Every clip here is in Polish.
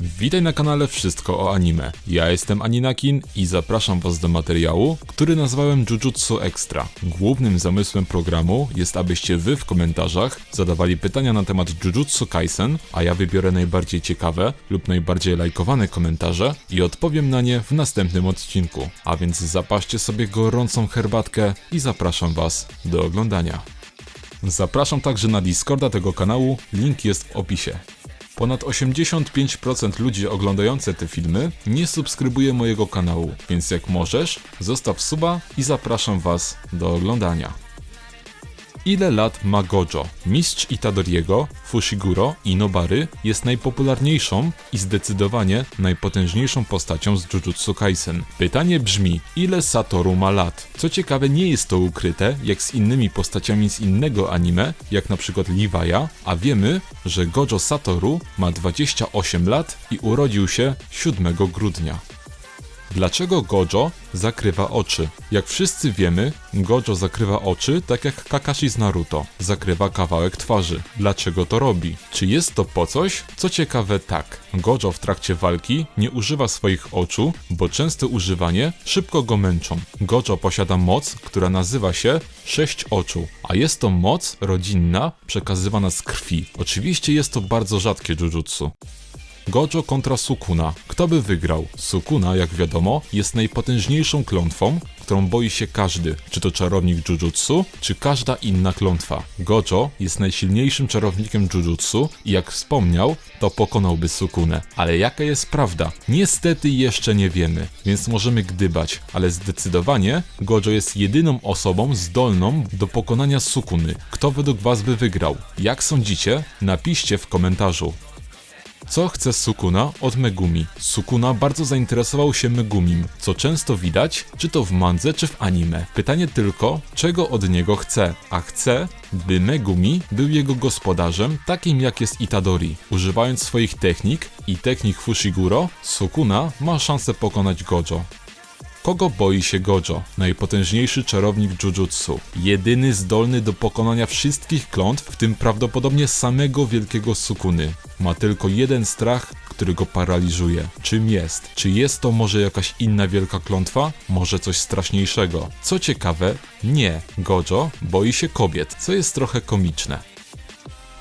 Witaj na kanale Wszystko o Anime. Ja jestem Aninakin i zapraszam Was do materiału, który nazwałem Jujutsu Extra. Głównym zamysłem programu jest, abyście Wy w komentarzach zadawali pytania na temat Jujutsu Kaisen, a ja wybiorę najbardziej ciekawe lub najbardziej lajkowane komentarze i odpowiem na nie w następnym odcinku. A więc zapaście sobie gorącą herbatkę i zapraszam Was do oglądania. Zapraszam także na Discorda tego kanału, link jest w opisie. Ponad 85% ludzi oglądających te filmy nie subskrybuje mojego kanału, więc jak możesz, zostaw suba i zapraszam Was do oglądania. Ile lat ma Gojo? Mistrz Itadoriego, Fushiguro i Nobary jest najpopularniejszą i zdecydowanie najpotężniejszą postacią z Jujutsu Kaisen. Pytanie brzmi, ile Satoru ma lat? Co ciekawe, nie jest to ukryte, jak z innymi postaciami z innego anime, jak na przykład Levi'a, a wiemy, że Gojo Satoru ma 28 lat i urodził się 7 grudnia. Dlaczego Gojo zakrywa oczy? Jak wszyscy wiemy, Gojo zakrywa oczy tak jak Kakashi z Naruto. Zakrywa kawałek twarzy. Dlaczego to robi? Czy jest to po coś? Co ciekawe, tak. Gojo w trakcie walki nie używa swoich oczu, bo częste używanie szybko go męczą. Gojo posiada moc, która nazywa się Sześć Oczu, a jest to moc rodzinna przekazywana z krwi. Oczywiście jest to bardzo rzadkie jujutsu. Gojo kontra Sukuna. Kto by wygrał? Sukuna, jak wiadomo, jest najpotężniejszą klątwą, którą boi się każdy, czy to czarownik Jujutsu, czy każda inna klątwa. Gojo jest najsilniejszym czarownikiem Jujutsu i jak wspomniał, to pokonałby Sukunę. Ale jaka jest prawda? Niestety jeszcze nie wiemy, więc możemy gdybać, ale zdecydowanie Gojo jest jedyną osobą zdolną do pokonania Sukuny. Kto według was by wygrał? Jak sądzicie? Napiszcie w komentarzu. Co chce Sukuna od Megumi? Sukuna bardzo zainteresował się Megumim, co często widać, czy to w mandze, czy w anime. Pytanie tylko, czego od niego chce, a chce, by Megumi był jego gospodarzem, takim jak jest Itadori. Używając swoich technik i technik Fushiguro, Sukuna ma szansę pokonać Gojo. Kogo boi się Gojo? Najpotężniejszy czarownik Jujutsu. Jedyny zdolny do pokonania wszystkich klątw, w tym prawdopodobnie samego wielkiego Sukuny. Ma tylko jeden strach, który go paraliżuje. Czym jest? Czy jest to może jakaś inna wielka klątwa? Może coś straszniejszego? Co ciekawe, nie. Gojo boi się kobiet, co jest trochę komiczne.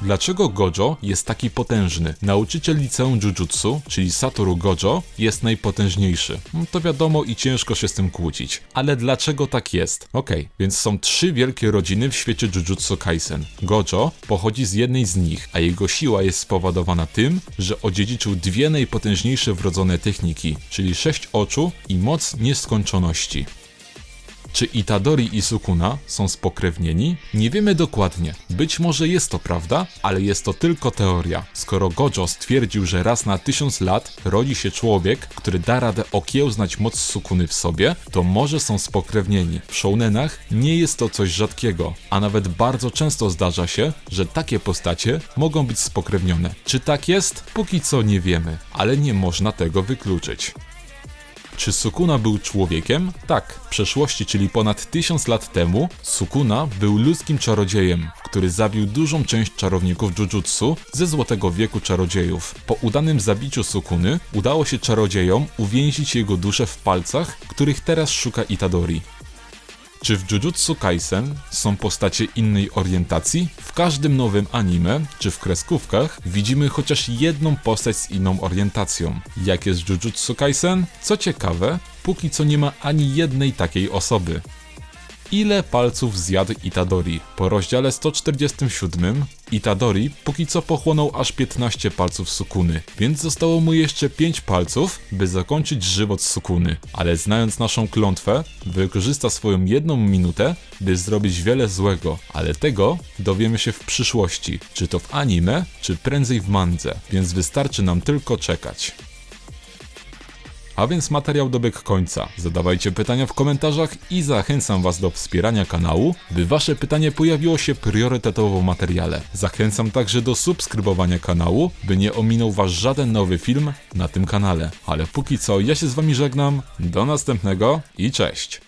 Dlaczego Gojo jest taki potężny? Nauczyciel liceum Jujutsu, czyli Satoru Gojo, jest najpotężniejszy. No to wiadomo i ciężko się z tym kłócić. Ale dlaczego tak jest? Okej, więc są trzy wielkie rodziny w świecie Jujutsu Kaisen. Gojo pochodzi z jednej z nich, a jego siła jest spowodowana tym, że odziedziczył dwie najpotężniejsze wrodzone techniki, czyli sześć oczu i moc nieskończoności. Czy Itadori i Sukuna są spokrewnieni? Nie wiemy dokładnie. Być może jest to prawda, ale jest to tylko teoria. Skoro Gojo stwierdził, że raz na tysiąc lat rodzi się człowiek, który da radę okiełznać moc Sukuny w sobie, to może są spokrewnieni. W shounenach nie jest to coś rzadkiego, a nawet bardzo często zdarza się, że takie postacie mogą być spokrewnione. Czy tak jest? Póki co nie wiemy, ale nie można tego wykluczyć. Czy Sukuna był człowiekiem? Tak, w przeszłości, czyli ponad tysiąc lat temu, Sukuna był ludzkim czarodziejem, który zabił dużą część czarowników Jujutsu ze Złotego Wieku Czarodziejów. Po udanym zabiciu Sukuny udało się czarodziejom uwięzić jego duszę w palcach, których teraz szuka Itadori. Czy w Jujutsu Kaisen są postacie innej orientacji? W każdym nowym anime, czy w kreskówkach, widzimy chociaż jedną postać z inną orientacją. Jak jest Jujutsu Kaisen? Co ciekawe, póki co nie ma ani jednej takiej osoby. Ile palców zjadł Itadori? Po rozdziale 147 Itadori póki co pochłonął aż 15 palców Sukuny, więc zostało mu jeszcze 5 palców, by zakończyć żywot Sukuny. Ale znając naszą klątwę, wykorzysta swoją jedną minutę, by zrobić wiele złego, ale tego dowiemy się w przyszłości, czy to w anime, czy prędzej w mandze, więc wystarczy nam tylko czekać. A więc materiał dobiegł końca. Zadawajcie pytania w komentarzach i zachęcam Was do wspierania kanału, by Wasze pytanie pojawiło się priorytetowo w materiale. Zachęcam także do subskrybowania kanału, by nie ominął Was żaden nowy film na tym kanale. Ale póki co ja się z Wami żegnam, do następnego i cześć!